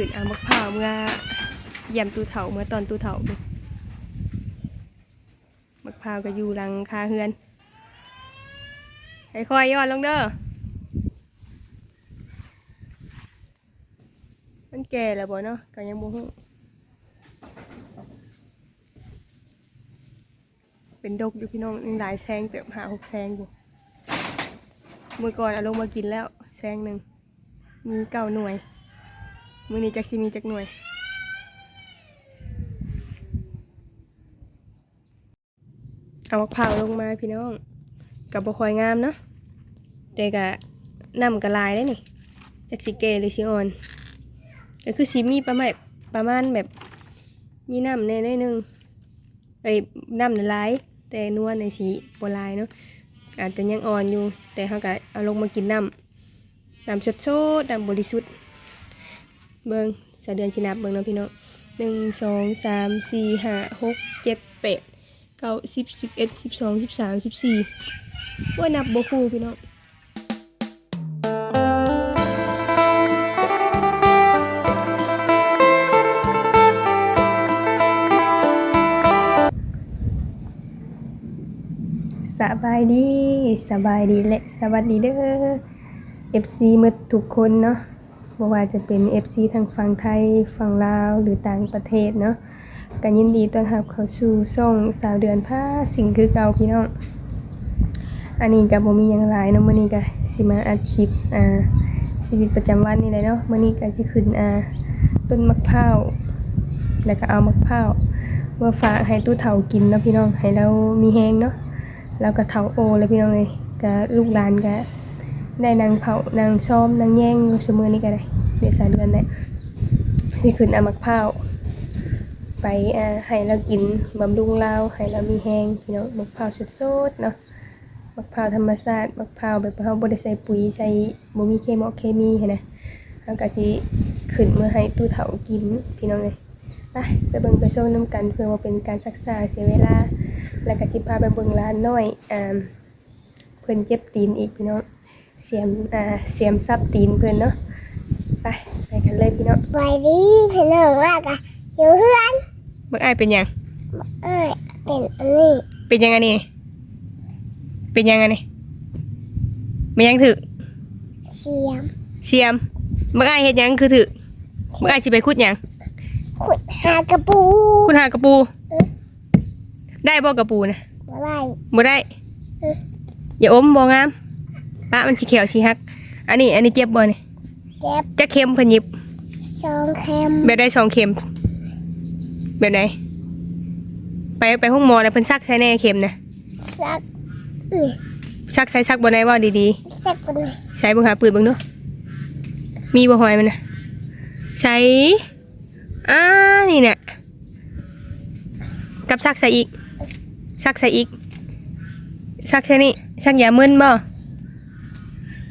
ขืนอามะพร้าวเมื่อเยี่ยมตูเถาเมื่อตอนตูเถาบุมะพร้าวก็อยู่หลังคาเฮือนให้คอยย้อนลงเด้อมันแก่แล้วบ่เนาะก็ยังบ่ฮู้เป็นดกอยู่พี่น้องยังหลายแซงเติบหาหกแซงอยู่มื่อก่อนเอาลงมากินแล้วแซงหนึ่งมีเก้าหน่วย มือนี้จักสิมีจักหน่วย เอามะพร้าวลงมาพี่น้องกับบ่คอยงามเนาะแต่กะน้ำกะลายได้นี่จักสิเกหรือสิออนก็คือสิมีประมาณประมาณแบบมีน้ำแน่น้อยหนึงเอ้ยน้ำละลายแต่นวลในสีโบลายเนาะอาจจะยังอ่อนอยู่ แต่เขาก็เอาลงมากินน้ำน้ำสดๆน้ำบริสุทธิ์ เบิงสะเดือนชินับเบิงเนาะพี่น้องหนึ่งสองสามสี่ห้าหกเจ็ดแปดเก้าสิบสิบเอ็ดสิบสองสิบสามสิบสี่ว่านับโบคูพี่น้องสบายดี สบายดีและสวัสดีเด้อ FC มืดทุกคนเนาะ บ่ว่าจะเป็น FC ทางฝั่งไทยฝั่งลาวหรือต่างประเทศเนาะก็ยินดีต้อนรับเข้าสู่ช่องสาวเดือนผ้าสิ่งคือเก่าพี่น้องอันนี้ก็บ่มีหยังหลายเนาะมื้อนี้ก็สิมาอัดคลิปอ่าชีวิตประจำวันนี่แหละเนาะมื้อนี้ก็สิขึ้นอ่าต้นมะพร้าวแล้วก็เอามะพร้าวมาฝากให้ตู้เฒ่ากินเนาะพี่น้องให้เรามีแฮงเนาะแล้วก็เฒ่าโอแล้วพี่น้องเลยก็ลูกหลานก็ ได้นางเผานางซ้อมนางแย่งอยู่เสมอนี่ก็ได้เดือนสายเดือนแหละนี่คืออามักเผาไปอ่าให้เรากินบำรุงเราให้เรามีแห้งพี่น้องมักเผาวสดๆเนาะมักเผาธรรมชาติมักเผาแบบเราบ่ได้ใส่ปุ๋ยใส่บ่มีเคมีเคมีหั้นนะเราก็สิขึ้นเมื่อให้ตู้เฒ่ากินพี่น้องเลยไปไปเบิ่งไปโซนน้ำกันเพื่อว่าเป็นการศึกษาเสียเวลา แล้วก็สิพาไปเบิ่งร้านน้อยอ่าเพิ่นเจ็บตีนอีกพี่น้อง เสียมอ่าเสียมซับตีนเพื่อนเนาะไปไปกันเลยพี่น้องไว้ดีพี่น้องว่ากะอยู่เพื่อนเบิ่งอ้ายเป็นหยังเอ้ยเป็นอันนี้เป็นยังไงนี่เป็นยังไงนี่ไม่ยังถือเสียมเสียมเบิ่งอ้ายเฮ็ดหยังคือถือเบิ่งอ้ายสิไปขุดหยังขุดหากระปูขุดหากระปู ได้บ่กระปูนะอะไรบ่ได้เออ อย่าอมบ่งามปะมันสิเขียวสิฮัก อันนี้ อันนี้เจ็บบ่นี่เจ็บจะเข็มเพิ่นหยิบสองเข็มแบบได้สองเข็มแบบไหนไปไปห้องหมอแล้วเพิ่นซักใช้แน่เข็มนะสักอือซักใช้ซักบ่ได้เว่าดีๆสักคนนี้ใช้เบิ่งหาปืนเบิ่งเนาะมีบ่หอยมันนะใช้อ่านี่เนี่ยกับซักใส่อีกซักใส่อีกซักใส่นี่ซักยามึนบ่เ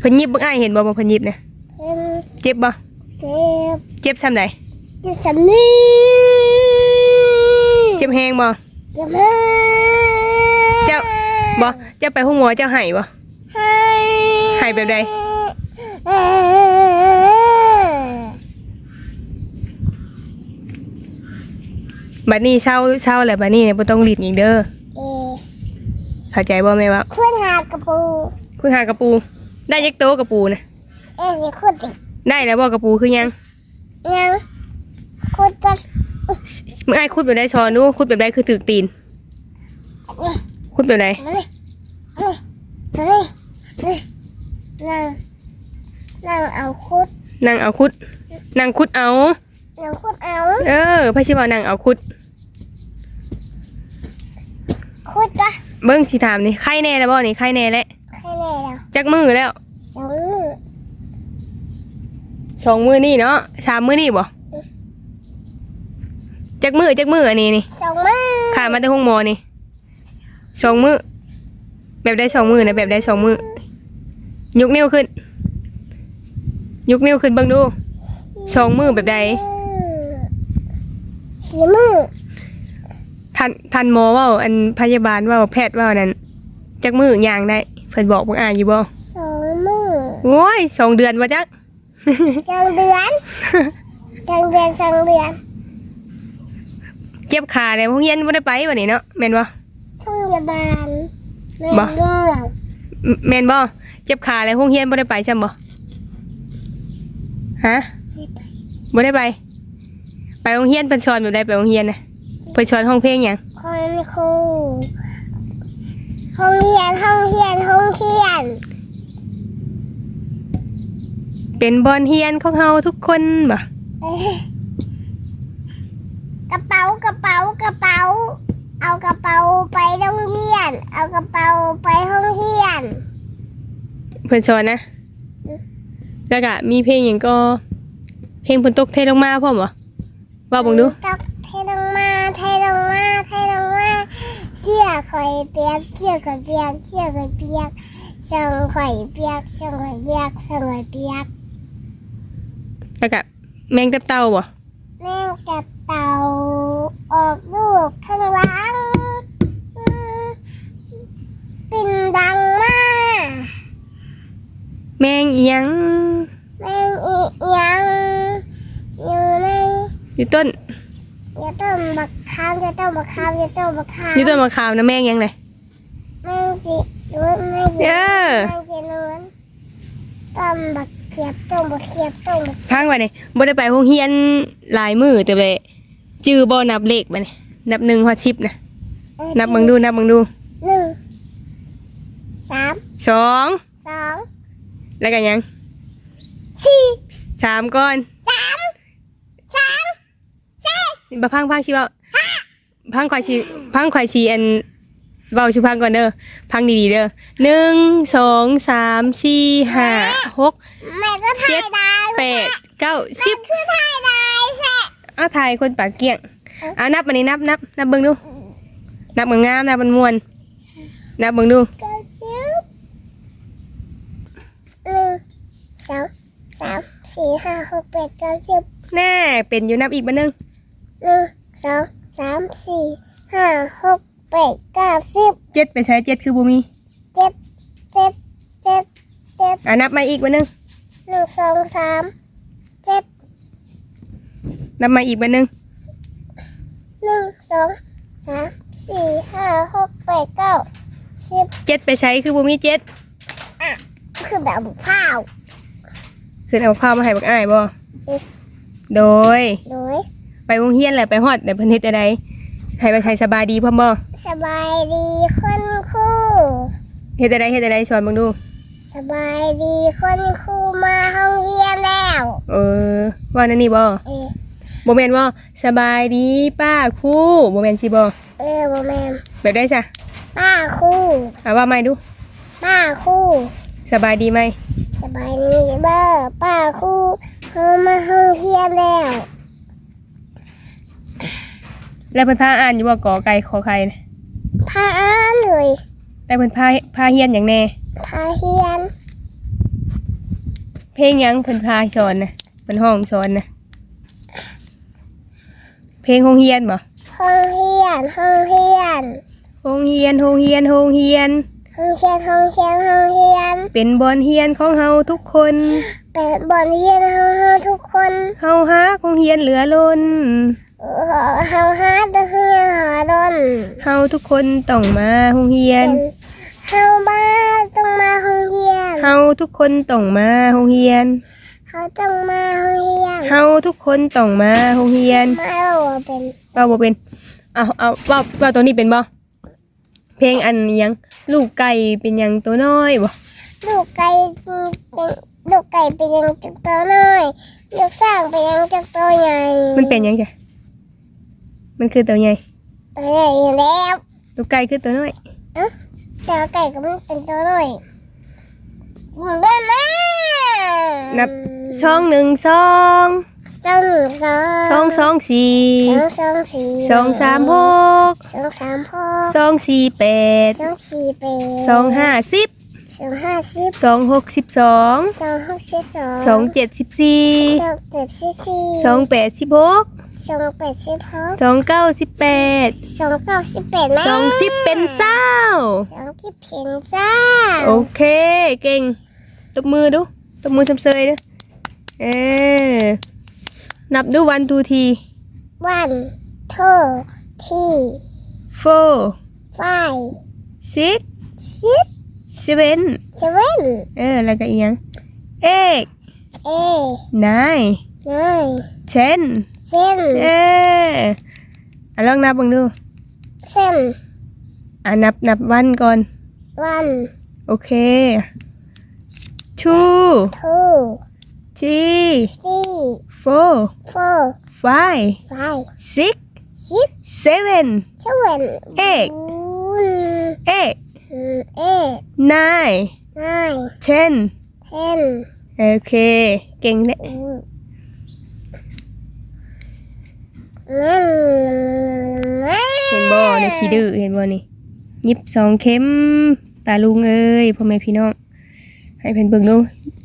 พิ่นหยิบเบิ่งอ้ายเห็นบ่บ่เพิ่นหยิบนะเข็มเจ็บบ่เจ็บเจ็บซ้ำใดจะสำนีเจ็บแฮงบ่เจ็บเฮ้ยเจ้าบ่เจ้าไปห้องหมอเจ้าให้บ่ให้ให้แบบใดเอ้ยบัดนี้เช้าเช้าแล้วบัดนี้เนี่ยบ่ต้องรีดอีกเด้อเอ้ยเข้าใจบ่แม่ว่าขุดหากระปูคุณหากระปู ได้ยักโตกระปูนะเอ้ยสิขุดอีกได้แล้วบ่กระปูคือยังยังขุดกันมึงไอ้ายคุดแบบได้ชอนู้คุดแบบได้คือถือตีนนี่คุดแบบไหนมาเลยนี่นี่นี่นั่งนั่งเอาคุดนางเอาคุดนางคุดเอานั่งคุดเอา เออพระชิวานางเอาคุดคุดจ้ะเบิ้งสิถามนี่ไข่แน่แล้วบ่นี่ไข่แน่แล้วแค่นี้แล้วจักมือแล้ว สองมือสองมือนี่เนาะสามมือนี่บ่จักมือจักมืออันนี้นี่สองมือขามาแต่ห้องหมอนี่สองมือแบบได้สองมือนะแบบได้สองมือยกนิ้วขึ้น ยกนิ้วขึ้นเบิ่งดูสองมือแบบใดสี่มือทันทันหมอเว่าอันพยาบาลเว่าแพทย์เว่านั้นจักมือย่างได้เพิ่นบอกพวกอ่านอยู่บ่สองมือ โอ้ยสองเดือนว่าจักสองเดือนสังเรียนสังเรียนเจ็บขาเลยโรงเรียนบ่ได้ไปวันนี้เนาะแม่นบ่พยาบาลแม่บ่เลือกแม่นบ่เจ็บขาเลยโรงเรียนบ่ได้ไปใช่บ่ฮะให้ไปบ่ได้ไป ไปโรงเรียนเพิ่นสอนแบบใดไปโรงเรียนน่ะเพิ่นสอนห้องเพลงหยังคนครูห้องเรียนห้องเรียนห้องเรียน เป็นบอลเฮียนของเฮาทุกคนบ่เอ้ยกระเป๋ากระเป๋ากระเป๋า เอากระเป๋าไปโรงเรียน เอากระเป๋าไปห้องเรียน เพิ่นสอนนะ แล้วก็มีเพลงหยังก็ เพลงฝนตกเทลงมาพร้อมบ่ว่าเบิ่งดูตกเทลงมาเทลงมาเทลงมาเสื้อข่อยเปียกเสื้อข่อยเปียกเสื้อข่อยเปียกช่องข่อยเปียกช่องข่อยเปียกช่องข่อยเปียก แล้วก็แมงตับเต่าบ่แม่งจับเต่าออกลูกข้างหลังอืมปิ่นดังมากแมงอีหยังแม่งอียังอยู่ในอยู่ต้นอย่าต้มบักคามอย่าต้มบักคามอย่าต้มบักคามอยู่ต้นมะขามนะแมงหยังไงแม่งจีนวลแม่งจีเออ แม่งจีนวล ต้มบักเขียบต้มบักเขียบต้มบักพังไว้นี่บ่ได้ไปโรงเรียนหลายมื้อแต่เลยจื้อบ่นับเลขบัดนี้นับ1ฮอด10นะเอ้ยนับเบิ่งดูนับเบิ่งดูหนึ่งสามสองสองแล้วก็หยังสี่สามก่อนสามสามสี่บ่พังพังสิเว้าพังข่อยสิพังข่อยสิอัน เว้าสิพังก่อนเด้อพังดีๆเด้อหนึ่งสองสามสี่ห้าหกแม่ก็ถ่ายได้แปดเก้าแม่สิบคือถ่ายได้แซ่อ้าวถ่ายคนปากเกี้ยงอ่านับอันนี้นับนับนับเบิ่งดู นับเบิ่งงามนับมันม่วน นับเบิ่งดูเก้าสิบหนึ่งสองสามสี่ห้าหกแปดเก้าสิบแน่เป็นอยู่นับอีกบัดนึงหนึ่งสองสามสี่ห้าหก แปดเก้าสิบเจ็ดไปใช้เจ็ดคือบ่มีเจ็ดเจ็ดเจ็ดเจ็ดอ่านับมาอีกบัดนึงหนึ่งสองสามเจ็ดนับมาอีกบัดนึงหนึ่งสองสามสี่ห้าหกแปดเก้าสิบเจ็ดไปใช้คือบ่มีเจ็ดคือแบบข้าวคือเอาข้าวมาให้บักอ้ายบ่เอ๊ะโดย โดย ไปโรงเรียนแหละไปฮอดแต่เพิ่นเฮ็ดอะไร ให้ไปใช้สบายดีพร้อมบ่สบายดีคนครูเฮ็ดอะไรเฮ็ดอะไรสอนเบิ่งดูสบายดีคนครูมาห้องเรียนแล้ว เออ ว่านั่นนี่บ่เอ๊ะบ่แม่นบ่สบายดีป้าครูบ่แม่นสิบ่เออโบแมนแบบได้จ้ะป้าครูอ่าว่าใหม่ดู ป้าครูสบายดีไหมสบายดีเบอร์ป้าครูเขามาห้องเรียนแล้ว แล้วเพิ่นพาอ่านอยู่บ่กอไก่ขอไข่นะพาอ่านเลยแต่เพิ่นพาพาเฮียนหยังแน่ พาเรียนเพลงหยังเพิ่นพาสอนนะเพิ่นห้องสอนนะเพลงโรงเรียนบ่ห้องเรียนห้องเรียนโรงเรียนโรงเรียนโรงเรียน ห้องเรียนห้องเรียนห้องเรียนเป็นบอนเฮียนของเฮาทุกคนเป็นบอนเรียนเฮาเฮาทุกคน เฮาฮักโรงเรียนเหลือล้น เออเฮาหาแตะเฮียหาดนเฮาทุกคนต้องมาโรงเรียน เฮามาต้องมาห้องเรียน เฮาทุกคนต้องมาโรงเรียน เฮาต้องมาห้องเรียน เฮาทุกคนต้องมาโรงเรียนมาเอาเป็นเว้าบ่เป็น เอาเอาเว้าเว้าตัวนี้เป็นบ่ เพลงอันหยังลูกไก่เป็นหยังตัวน้อยบ่ ลูกไก่เป็นลูกไก่เป็นยังจักตัวน้อย ลูกสร้างเป็นยังจักตัวใหญ่ มันเป็นหยังจ้ะ มันคือตัวใหญ่ตัวใหญ่อยู่แล้วลูกไก่คือตัวน้อยแต่ว่าไก่ก็มันเป็นตัวน้อยเบ้แม่นับสองหนึ่งสองสองสองสองสองสี่สองสองสี่สองสามหกสองสามหกสองสี่แปดสองสี่แปดสองห้าสิบ สองห้าสิบสองหกสิบสองสองหกสิบสองสองเจ็ดสิบสี่สองเจ็ดสิบสี่สองแปดสิบหกสองแปดสิบหกสองเก้าสิบแปดสองเก้าสิบแปดนะสองสิบเป็นเศร้าสองสิบเป็นเจ้าโอเค เก่งตบมือดูตบมือชมเชยดูเออนับดูวันทูที one two three four five six six seven seven เออแล้วก็อีกอย่าง eight eight nine nine ten ten เอออะลองนับเบิ่งดู ten อะนับนับวันก่อน one โอเค two two three three four four five five six six seven seven Eight. one eight eight nine nine ten ten โอเค เก่งเลย เห็นบ่ในขี้ดื้อเห็นบ่นี่ยิบสองเข็มตาลุงเอ้ยพ่อแม่พี่น้อง ให้เพิ่นเบิ่งดู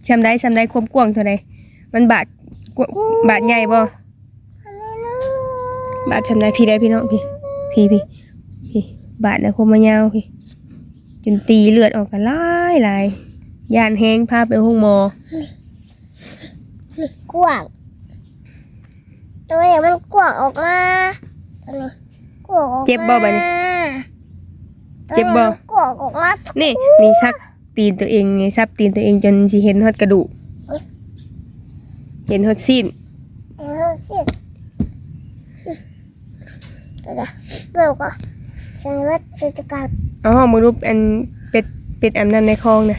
ซำได้ซำได้ความกว้างเท่าใดมันบาดกว้างบาดใหญ่บ่บาดซำได้พี่ได้พี่น้องพี่พี่พี่พี่บาดนะคมมายาวพี่ จนตีเลือดออกกันหลายหลายย่านแฮงพาไปห้องหมอกวางตัวนี้มันกวางออกมาตัวนี้กวางออกมาเจ็บบ่บัดนี้เจ็บบ่ตัวนี้มันกวางออกมานี่นี่ซักตีนตัวเองไงซับตีนตัวเองจนสิเห็นฮอดกระดูกเห็นฮอดซีนเออสิเดี๋ยวเดี๋ยวก่อน ฉันว่าฉันจะกลับอ๋อมึงรูปอันเป็ดเป็ดแอมนนั้นในคลองนะ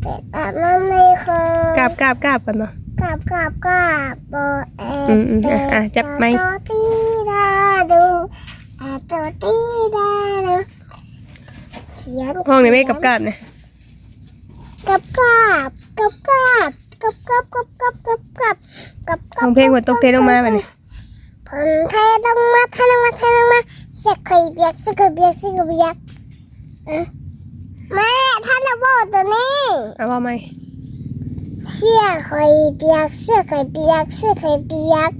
เปอาบน้ำในคลองกราบกราบกราบกันเนาะ กลับกลับกลับโบแออือืมอะอะจับไหมค์ ตัวที่ดาดูแอบตัวที่ดาดูเขียนห้องไหนไม่กาบกราบนะกาบกราบกาบกราบกับกราบกับกราบกับกราบกับกราบห้อเพลงหัวตกเทลงมาแบบนี้ ผมเทลงมาเทลงมาเทลงมา เสียเคยเบียกเสียเคยเบียกเสียเคยเบียกเอ๊ะแม่ท่านระเบิดตัวนี้เอาว่าไหมเสื้อเคยเปียกเสื้อเคยเปียกเสื้อเคยเปียก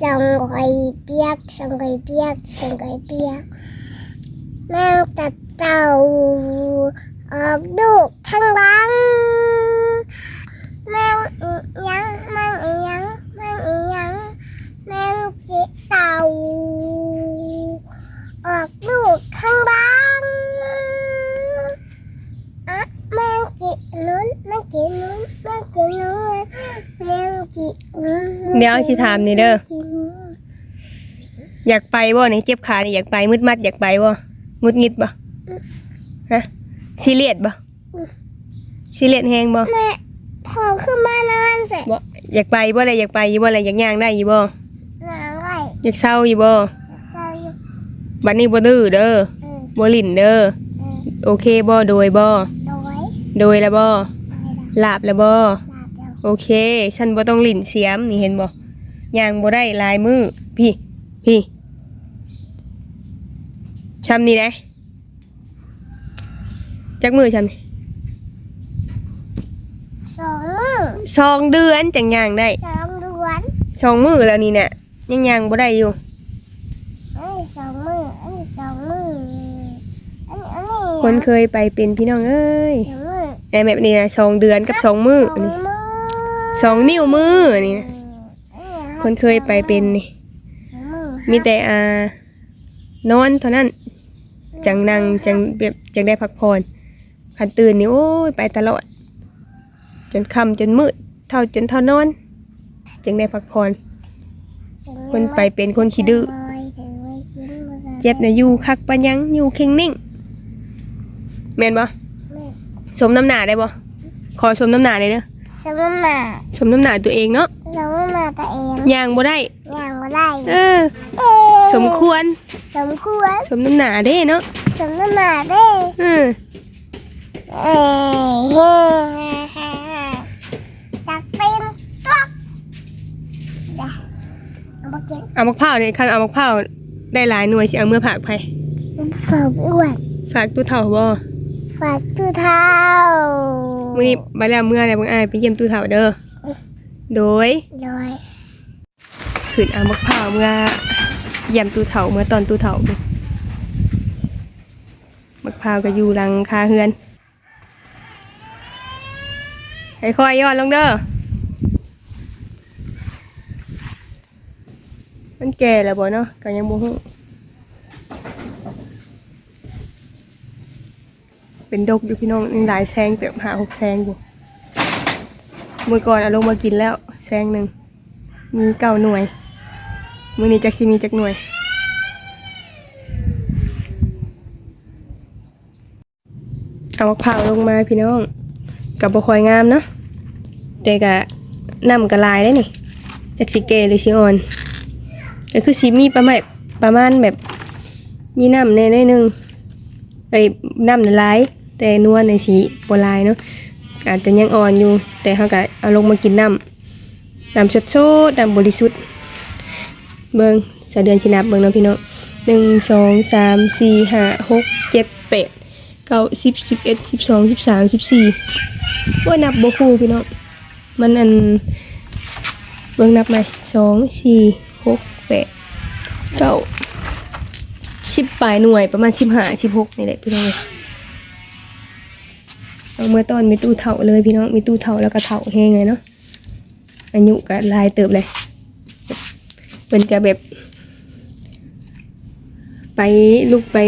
สองเคยเปียกสองเคยเปียกสองเคยเปียกแมงตัดเต่าออกลูกข้างหลังแมงอีหยังแมงอีหยังแมงอีหยังแมงจิเต่า ออกลูกข้างหลังอะแมงจินุ้นแมงจินุ้นแมงจินุ้นแมงจินุ้นเดี๋ยวสิถามนี่เด้อ อยากไปบ่นี่เจ็บขานี่อยากไปมืดมัดอยากไปบ่งุดงิดบ่ฮะซีเรียสบ่ซีเรียสแฮงบ่แม่พอขึ้นมานานเสร็จบ่อยากไปบ่อะไรอยากไปอยู่บ่อะไรอยากย่างได้อยู่บ่นานไรอยากเศร้าอยู่บ่ใส่อยู่ บัดนี้บ่ดื้อเด้อเออบ่ลิ้นเด้อเออโอเคบ่โดยบ่โดยโดยแล้วบ่ไปละลาบแล้วบ่ลาบเดียวโอเค ฉันบ่ต้องลิ้นเสียมนี่เห็นบ่ย่างบ่ได้หลายมือพี่ พี่ช้ำนี่ได้จักมือช้ำนี่สองมือสองเดือนจังย่างได้สองเดือนสองมือแล้วนี่เนี่ยยังย่างบ่ได้อยู่อันนี้สองมื ออันนี้สองมืออันนี้อันนี้คนเคยไปเป็นพี่น้องเอ้ยสองมือไอ้แบบนี้นะสองเดือนกับสองมือสองนี่มือสองนิ้วมือนี่นะอันนี้คนเคยไปเป็นนี่สองมือมีแต่อ่านอนเท่านั้นจังนั่งจังแบบจังได้พักผ่อนขันตื่นนี่โอ้ยไปตลอด จนค่ำจนมืดเท่าจนเท่านอน จึงได้พักผ่อน คนไปเป็นคนขี้ดื้อเจ็บนะอยู่คักปะยังอยู่เข่งนิ่งแม่นบ่สมน้ำหนาได้บ่ขอสมน้ำหนาเลยเด้อสมมาสมน้ำหนาตัวเองเนาะสมมาตัวเองย่างบ่ได้อย่างก็ได้เออสมควร สมควร สมน้ำหนาเด้เนาะสมมาเด้เออเอ้ยเฮ้สักเป็นต๊อกเดี๋ยวเอามาเก็บเอามะพร้าวนี่คันเอามะพร้าว ได้หลายหน่วยสิเอาเมื่อผักไผฝากอ้วนฝากตู้เฒ่าบ่ฝากตู้เท้ามื้อนี้ไปแล้วเมื่อไหร่เบิ่งอ้ายไปเยี่ยมตู้เฒ่าเด้อโดยโดยขึ้นเอามะพร้าวเมื่อเยี่ยมตู้เฒ่าเมื่อตอนตู้เฒ่าพุ่นมะพร้าวก็อยู่หลังคาเฮือนให้ค่อยย้อนลงเด้อ มันแก่แล้วบ่เนาะก็ยังบ่ฮู้เป็นดกอยู่พี่น้องยังหลายแซงเติบหาหกแซงอยู่เมื่อก่อนเอาลงมากินแล้วแซงหนึ่งมีเก้าหน่วย มือนี้จักสิมีจักหน่วย เอามะพร้าวลงมาพี่น้อง กับบ่คอยงามเนาะแต่ก็น้ำก็ลายได้นี่จักสิเกหรือสิออน ก็คือสิมีประมาณประมาณแบบ มีน้ำแน่น้อยนึงไอ้น้ำน่ะหลายแต่นวลในสีโบ่หลายเนาะอาจจะยังอ่อนอยู่ แต่เขาก็เอาลงมากินน้ำน้ำสดๆน้ำบริสุทธิ์เบิงสะเดือนสินับเบิงเนาะพี่น้องหนึ่งสองสามสี่ห้าหกเจ็ดแปดเก้าสิบสิบเอ็ดสิบสองสิบสามสิบสี่ว่านับโบคูพี่น้องมันอันเบิงนับใหมสองสี่หก แปดเก้าสิบปลายหน่วยประมาณสิบห้าสิบหกนี่แหละพี่น้องเอาเมื่อตอนมีตู้เถาเลยพี่น้องมีตู้เถาแล้วก็เถาแห้งเลยเนาะอายุก็ลายเติบเลยเป็นกะแบบ ไปลูกไป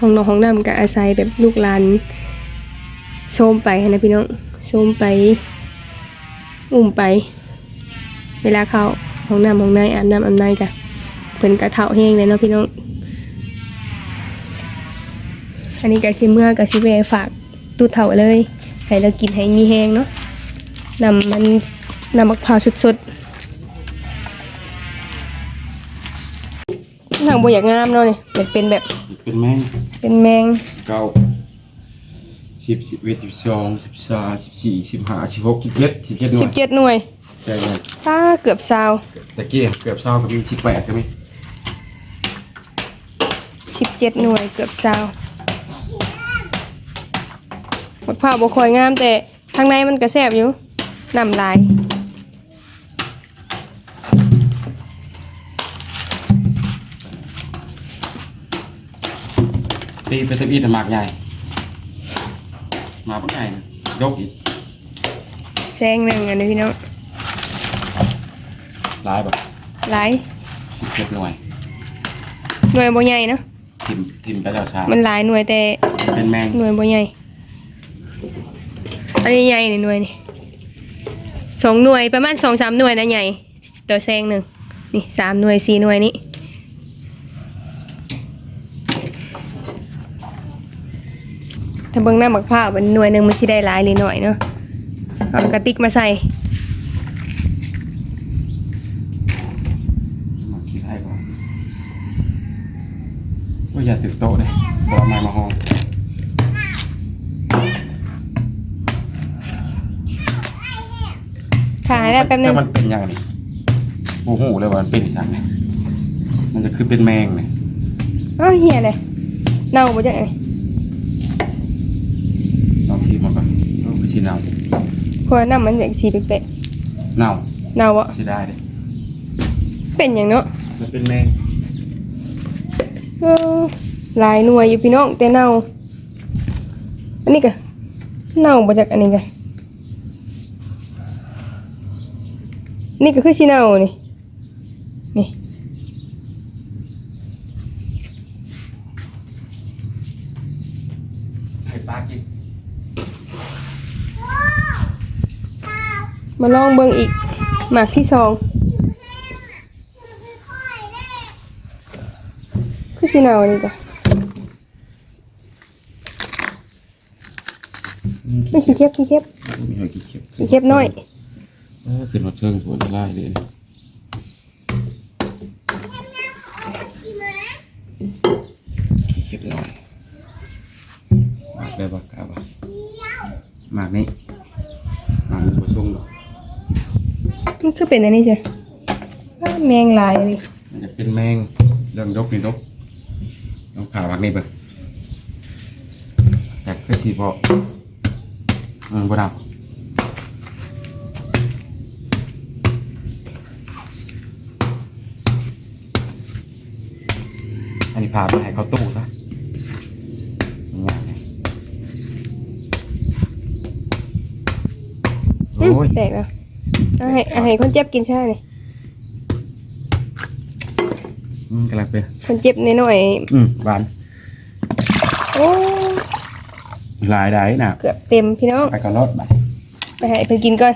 ห้องนอนห้องน้ำก็อาศัยแบบลูกหลานโซมไปนะพี่น้องโซมไป อุ้มไป เวลาเข้าห้องน้ำห้องในอาบน้ำอาบในจ้ะ เพิ่นกระเทาแห้งเลยเนาะพี่น้อง อันนี้กะชิเมื่อกะชิเวฝากตู้เถาเลย ให้เรากินให้มีแห้งเนาะนำมันนำมะพร้าวสดๆหนังบอยากงามเนาะนี่อยากเป็นแบบเป็นแม่งเป็นแมงเก้าสิบสิบเอ็ดสิบสองสิบสามสิบสี่สิบห้าสิบหกสิบเจ็ดสิบเจ็ดหน่สิวบยเจ็ดหน่วยใช่เลยป้าเกือบซาว ตะกี้เกือบเศร้าก็มีสิบแปดก็มี สิบเจ็ดหน่วยเกือบซาวมะพร้าวบ่ค่อยงามแต่ข้างในมันก็แซ่บอยู่น้ำลายตีไปสิบอีแต่หมากใหญ่หมากปักใหญ่นะยกอีกแซงหนึ่งอันนี้พี่น้องหลายแบบหลายสิบเจ็ดหน่วยหน่วยบ่ใหญ่เนาะ ทิมทิมไปแล้วช้ามันหลายหน่วยแต่เป็นแมงหน่วยบ่ใหญ่ อันนี้ใหญ่นี่หน่วยนี่สองหน่วยประมาณสองสามหน่วยนะใหญ่ตัวแซงหนึ่งนี่สามหน่วยสี่หน่วยนี่ถ้าเบิ่งหน้าหมักผ้าวเป็นหน่วยหนึ่งมันสิได้หลายหรือหน่อยเนาะเอากระติกมาใส่ มาคิดให้ก่อนว่า อย่าตึกโต๊ะเลยเอาไม้มาห้องขายได้แป๊บนึงถ้ามันเป็นอย่างนี้โอ้โหเลยว่ามันเป็นอีสังเนี่ยมันจะคือเป็นแมงเนี่ยอ้าวเฮียเลยเน่าบ่จังไงลองชิมมันก่อนเออคือชีเน่าเพราะว่าน้ำมันแบบสีเป๊ะเน่าๆเน่าบ่ช้ได้เลยเป็นอย่างเนาะมันเป็นแมง หลายหน่วยอยู่พี่น้องแต่เน่าอันนี้ก็เน่ามาจากอันนี้ก็นี่ก็คือชีเน่านี่นี่ให้ปลากินมาลองเบิ่งอีกหมากที่สอง คือชีเน่านี่ก็ไม่ขี้เข็บขี้เข็บมีหอยขี้เข็บขี้เข็บน้อยเออขึ้นมาเชิงหัวละลายเลยขี้เข็บน่อยหมากได้ปะกล้าปะหมากนี้หมากนี้ผสมหรอกมันคือเป็นอันนี้จ้ะอ้าวแมงลายเลยมันจะเป็นแมงเรื่องยกนี่นก องผ่าหมากนี้เบิ่งแต่คือที่บอกอืมบ่ดับอันนี้พาไปให้เขาตู้ซะง่ายเลยอืมโอ้ยแตกแล้วเอาให้เอาให้คนเจ็บกินใช่เลย อืมกำลังเปรี้ยวเพิ่นเจ็บหน่อยอืมหวานๆโอ้หลายได้น่ะเกือบเต็มพี่น้องไปกับรถไปไปให้เพิ่นกินก่อน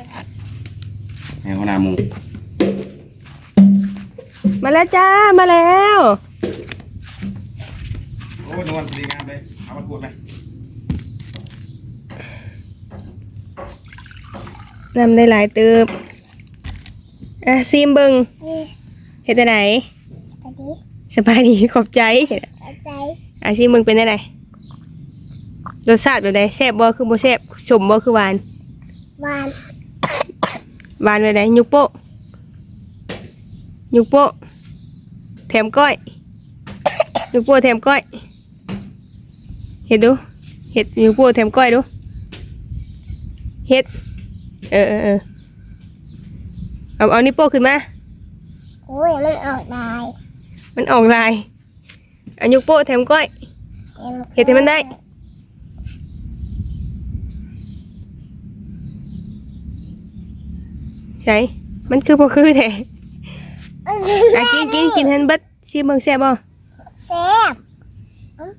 ให้หัวหน้าหมูมาแล้วจ้ามาแล้วโอ้นวลดีงามเลยเอามาพูดไหมนำได้หลายเติบอะซีมเบิงนี่เฮ็ดได้ไหนสวัส ดีสบายดีขอบใจเอาใจอะซีมเบิงเป็นได้ไหนรสชาติแบบใดแซ่บบ่คือบ่แซ่บสมบ่คือหวานหวานหวานแบบใดยุกโปะยุกโปะแถมก้อยยุกโปะแถมก้อยเฮ็ดดูเฮ็ดยุกโปะแถมก้อยดูเฮ็ด เออเออเออเอาเอานิ้วโป้งขึ้นมาโอ้ยมันออกได้ มันออกลายอันยุกโป้แถมก้อยเฮ็ดให้มันได้ ใช่ มันคือบ่คือแท้อะกินกินกินให้มันเบิดซิเบิ่งแซ่บบ่แซ่บอืม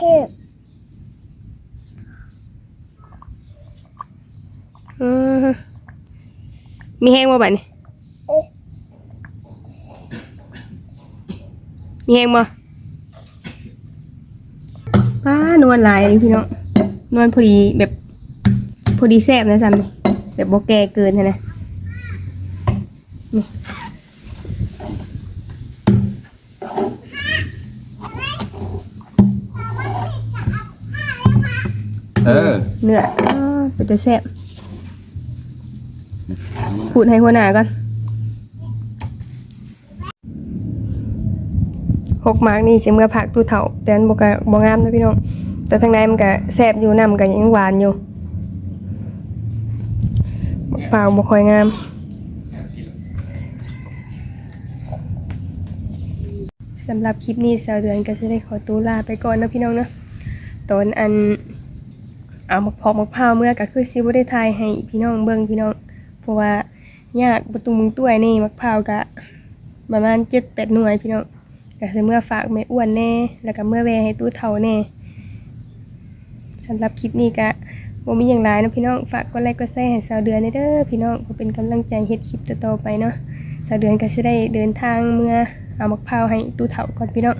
คือเออมีแห้งบ่บัดนี้ มีแห้งบ่ป้านวลหลายเลยพี่น้องนวลพอดีแบบพอดีแซ่บนะซ้ำนี่แบบบ่แก่เกินหั้นนะนี่เออเนื้ออ้าเป็นจะแซ่บขูดให้หัวหน้าก่อน หกมากนี่สิเมื่อผักตู้เถาแต่อันบกบงามนะพี่น้องแต่ทางในมันก็แซ่บอยู่น้ำก็ยังหวานอยู่เปล่าบ่ค่อยงามสำหรับคลิปนี้สาวเดือนก็จะได้ขอตัวลาไปก่อนนะพี่น้องนะตอนอันเอามักพอกมักพร้าวเมื่อก็คือสิบ่ได้ทายให้พี่น้องเบิ่งพี่น้อง เพราะว่าญาติประตูมึงต้วนี่มักพร้าวก็ประมาณ7-8หน่วยพี่น้อง ก็สิเมื่อฝากแม่อ้วนแน่ แล้วก็เมื่อแวให้ตู้เฒ่าแน่สำหรับคลิปนี้ก็บ่มีอย่างไรนะพี่น้องฝากกดไลค์กดแชร์ให้สาวเดือนเด้อพี่น้องเพื่อเป็นกำลังใจเฮ็ดคลิปต่อๆไปเนาะสาวเดือนก็สิได้เดินทางเมื่อเอามักพร้าวให้ตู้เฒ่าก่อนพี่น้อง